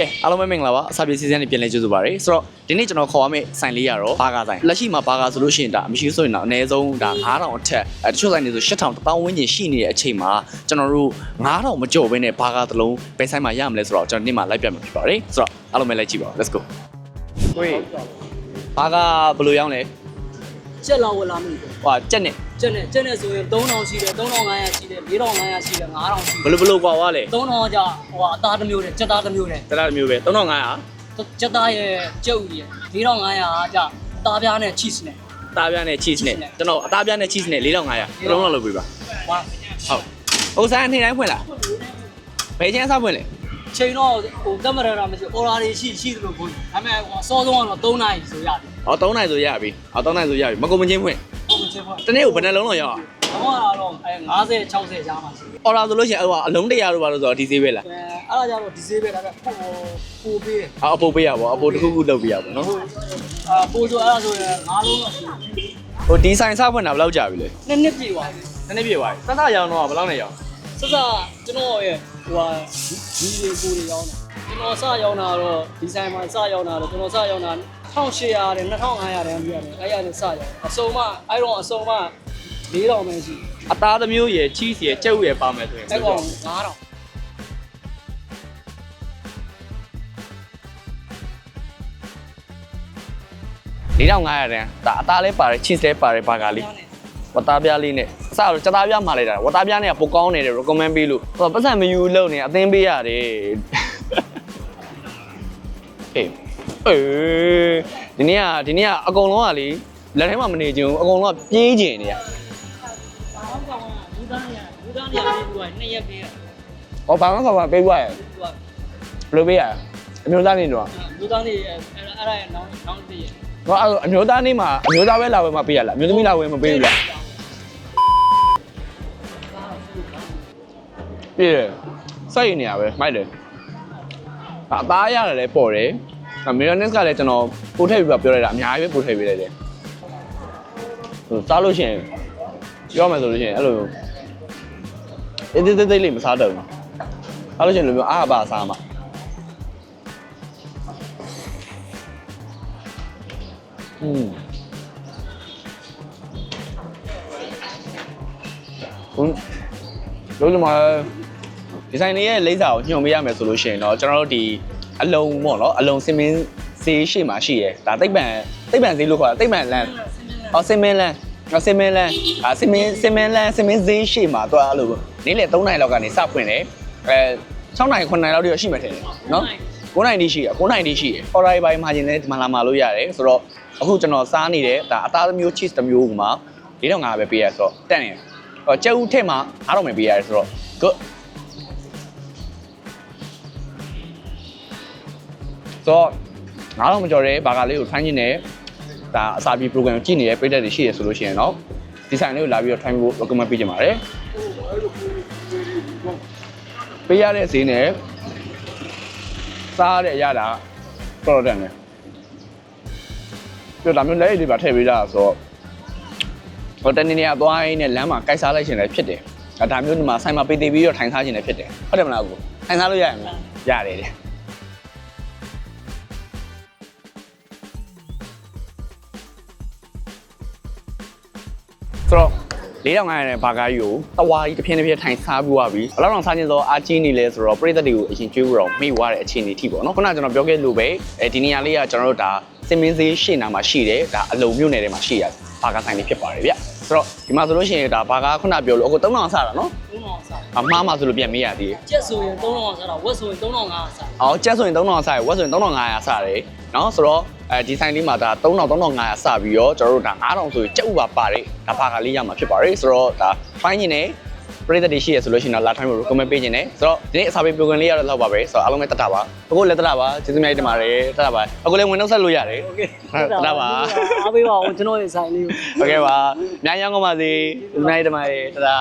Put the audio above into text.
ကဲအားလုံးပဲမင်္ဂလာပါအစာပြေစီစဉ်နေပြန်လဲကြိုဆိုပါရစေဆိုတော့ဒီနေ့ကျွန်တော်ခေါ်ရမယ့်ဆိုင်လေးကတော့ဘာကာဆိုင်လက်ရှိမှာဘာကာဆိုလို့ရှိရင်ဒါမရှိဆိုရင်တော့အနည်းဆုံးဒါ9000အထက်အဲတချို့ဆိုင်တွေဆို8000 1000ဝန်းကျင်ရှိနေတဲ့အချိန်မှာကျွန်တော်တို့9000မကျော်ဘဲနဲ့ဘာကာတစ်လုံးဘယ်ဆိုင်မှာရမလဲဆိုတော့ကျွန်တော်နေ့မှာလိုက်ပြမှာဖြစ်ပါတယ်ဆိုတော့အားလုံးပဲလိုက်ကြည့်ပါဦး let's go ကိုကြီးဘာကာဘယ်လိုရောင်းလဲ ကျက်လောက်ဝလာမိတယ်ဟွာကြက်နဲ့ကျက်နဲ့ကျက်နဲ့ဆိုရင်3000ရှိတယ်3500ရှိတယ်4500ရှိတယ်9000ရှိဘယ်လိုဘယ်လိုကွာဝါလဲ3000ကကြာဟိုဟာအသားတစ်မျိုးနဲ့ကျက်သားတစ်မျိုးနဲ့တလားတစ်မျိုးပဲ3500ကျက်သားရဲ့ကျုပ်ကြီး4500ကကြာအသားပြားနဲ့ cheese နဲ့အသားပြားနဲ့ cheese နဲ့ကျွန်တော်အသားပြားနဲ့ cheese နဲ့4500တစ်လုံးလောက်လုပ်ပေးပါဟွာဟုတ်ဟိုဆိုင်အနေတိုင်းဖွင့်လားဘယ်ချင်းအစားဖွင့်လဲချိန်တော့ဟိုကင်မရာမရှိ order တွေရှိရှိသလိုပို့ဒါပေမဲ့ဟိုအစောဆုံးကတော့3နာရီဆိုရတယ်။ အော်3နိုင်ဆိုရပြီ။အော်3နိုင်ဆိုရပြီ။မကုန်မချင်းဖွင့်ဟုတ်ကဲ့ပေါ့။တနေ့ကိုဘယ်နှလုံးလောက်ရောက်တော့ကတော့အဲ50 60ကြားမှာရှိတယ်။ order ဆိုလို့ရှိရင်ဟိုအလုံးတရာတို့ပါလို့ဆိုတော့ဒီဈေးပဲလားအဲအဲ့ဒါကြတော့ဒီဈေးပဲဒါပေမဲ့ပို့ပို့ပေးတယ်။အော်အပိုပေးရပါဘော။အပိုတစ်ခုခုလုပ်ပြရပါနော်အာပို့ဆိုအဲ့ဒါဆိုရင်၅လုံးတော့ရှိတယ်။ဟိုဒီဆိုင်စားဖွင့်တာဘယ်လောက်ကြာပြီလဲနှစ်နှစ်ပြည့်သွားပြီ။တနေ့ပြည့်သွားပြီ။စစရောင်းတော့ဘယ်လောက်နဲ့ရောင်းစစကျွန်တော်ရဲ့ဟိုဟာဒီတွေကိုတွေရောင်းတာကျွန်တော်စရောင်းတာတော့ဒီဇိုင်းမှာစရောင်းတာတော့ကျွန်တော်စရောင်းတာ 1800တဲ့2500တဲ့ပြရတယ်အဲ့ရနဲ့စရောင်းအစုံမအဲ့တော့အစုံမ4000ပဲရှိ။အသားတစ်မျိုးရယ် cheese ရယ်ကြက်ဥရယ်ပါမယ်ဆိုရင်အဲ့ကောင်9000 4500တန်း။ဒါအသားလည်းပါတယ် cheese လည်းပါတယ်ဘာကလေး။ဝတ်သားပြားလေးနဲ့အစတော့စက်သားပြားမှာလိုက်တာဝတ်သားပြားနဲ့ကပိုကောင်းနေတယ် recommend ပေးလို့ဟိုပတ်စံမယူလို့နေအသင်းပေးရတယ်။အေး အေးဒီနေ့ကဒီနေ့ကအကုန်လုံးကလေလက်ထဲမှာမနေချင်ဘူးအကုန်လုံးကပြေးချင်နေရဘာမှကောင်ဘူးသားနေဘူးသားနေပြီးတော့နှစ်ရက်ပေးရ။ဟောဘာမှခေါ်ပါပေးသွားရယ်သူကဘယ်လိုပေးရလဲအမျိုးသားနေတော့ဘူးသားနေအဲ့အဲ့ဒါရဲ့နောင်းနောင်းတည်းရဟောအဲ့အမျိုးသားနေမှာအမျိုးသားပဲလာဝယ်မှာပေးရလားအမျိုးသမီးလာဝယ်မပေးဘူးလားပြည့်စိုက်နေရပဲမိုက်တယ်အသားရတယ်လည်းပေါ်တယ် အမေယောနစ်ကလည်းကျွန်တော်ပို့ထည့်ပြီးပြောလိုက်တာအများကြီးပဲပို့ထည့်ပေးလိုက်တယ်ဟိုစားလို့ရှိရင်ပြောမယ်ဆိုလို့ရှိရင်အဲ့လိုအေးတေးတေးလေးမစားတော့ဘူးစားလို့ရှိရင်လိုမျိုးအားပါစားမှာอืมဟုတ်လို့ဒီမှာဒီဇိုင်လေးရဲ့လိမ့်စာကိုညွှန်ပေးရမယ်ဆိုလို့ရှိရင်တော့ကျွန်တော်တို့ဒီ အလုံးပေါ့နော်အလုံးစင်မင်းဈေးရှိမှရှိရယ်ဒါသိပ္ပံသိပ္ပံဈေးလို့ခေါ်တာသိပ္ပံလန်အော်စင်မင်းလန်အော်စင်မင်းလန်အာစင်မင်းစင်မင်းလန်စင်မင်းဈေးရှိမှတော့အဲ့လိုနေ့လေ3နိုင်လောက်ကနေစဖွင့်တယ်အဲ6နိုင်9နိုင်လောက်တိရှိမှထင်တယ်နော်9နိုင်တိရှိရ9နိုင်တိရှိရ order ဘိုင်းမှာခြင်းလည်းဒီမှာလာမှာလို့ရတယ်ဆိုတော့အခုကျွန်တော်စားနေတဲ့ဒါအသားတစ်မျိုး cheese တစ်မျိုးမှာ4500ပဲပေးရဆိုတော့တက်နေဟောကျုပ်ထက်မှာ9000ပဲပေးရတယ်ဆိုတော့ good ဆိုတော့9000မကျော်တဲ့ဘာကလေးကိုထိုင်းနေတယ်ဒါအစာပြေ program ကိုကြည့်နေတဲ့ပြည်သက်တွေရှိရဆိုလို့ရှိရင်တော့ဒီဆိုင်လေးကိုလာပြီးတော့ထိုင်းဖို့ recommend ပေးချင်ပါတယ်ပေးရတဲ့ဈေးနဲ့စားရတဲ့အရာတာတော်တော်တန်တယ်ပြတောဒါမျိုးလက်ရည်တွေပါထည့်ပေးကြတာဆိုတော့ဟိုတနေ့နေ့ကသွားရင်းနဲ့လမ်းမှာကိုက်စားလိုက်ရှင်လည်းဖြစ်တယ်။ဒါဒါမျိုးဒီမှာဆိုင်မှာပေးသေးပြီးတော့ထိုင်စားရှင်လည်းဖြစ်တယ်။ဟုတ်တယ်မလားကို။ထိုင်စားလို့ရရမလား။ရတယ်တဲ့။ ဆိုတော့4500နဲ့ဘာကားကြီးကိုတဝါကြီးတစ်ဖြည်းတစ်ဖြည်းထိုင်စားပြီးသွားပြီဘယ်လောက်တော့စားခြင်းသောအားကြီးနေလဲဆိုတော့ပြည်သက်တွေကိုအရင်ကျွေးဖို့တော့မိသွားတဲ့အခြေအနေထိပေါ့နော်ခုနကကျွန်တော်ပြောခဲ့လို့ပဲအဲဒီနေရာလေးကကျွန်တော်တို့ဒါစင်မင်းဈေးရှေ့နာမှာရှိတယ်ဒါအလုံမြို့နယ်ထဲမှာရှိရဘာကားဆိုင်လေးဖြစ်ပါတယ်ဗျဆိုတော့ဒီမှာဆိုလို့ရှိရင်ဒါဘာကားခုနပြောလို့အခု3000စားတာနော်3000စားအမှားမှဆိုလို့ပြန်မေးရသေးတယ်ကျက်ဆိုရင်3000စားတာဝက်ဆိုရင်3500စားအော်ကျက်ဆိုရင်3000စားရယ်ဝက်ဆိုရင်3500စားတယ်နော်ဆိုတော့ အဲဒီဆိုင်လေးမှာဒါ3000 3500စားပြီးတော့ကျွန်တော်တို့ဒါ9000ဆိုရင်ကြက်ဥပါပါတယ်ဒါဘာကားလေးရမှာဖြစ်ပါတယ်ဆိုတော့ဒါ fine နေတယ်ပရိသတ်တွေရှိရဆိုလို့ရှိရင်တော့လာထိုင်းဖို့ recommend ပေးခြင်းနဲ့ဆိုတော့ဒီနေ့အစာပေး program လေးရတော့လောက်ပါပဲဆိုတော့အားလုံးပဲတတ်တာပါအခုလည်းတတ်တာပါကျေးဇူးများတင်ပါတယ်တတ်တာပါအခုလည်းဝင်နှုတ်ဆက်လို့ရတယ် โอเค တတ်တာပါ အားပေးပါဦးကျွန်တော်ရဲ့ဆိုင်လေးကို โอเคပါအများကြီးကောင်းပါစေကျေးဇူးများတင်ပါတယ်တတ်တာ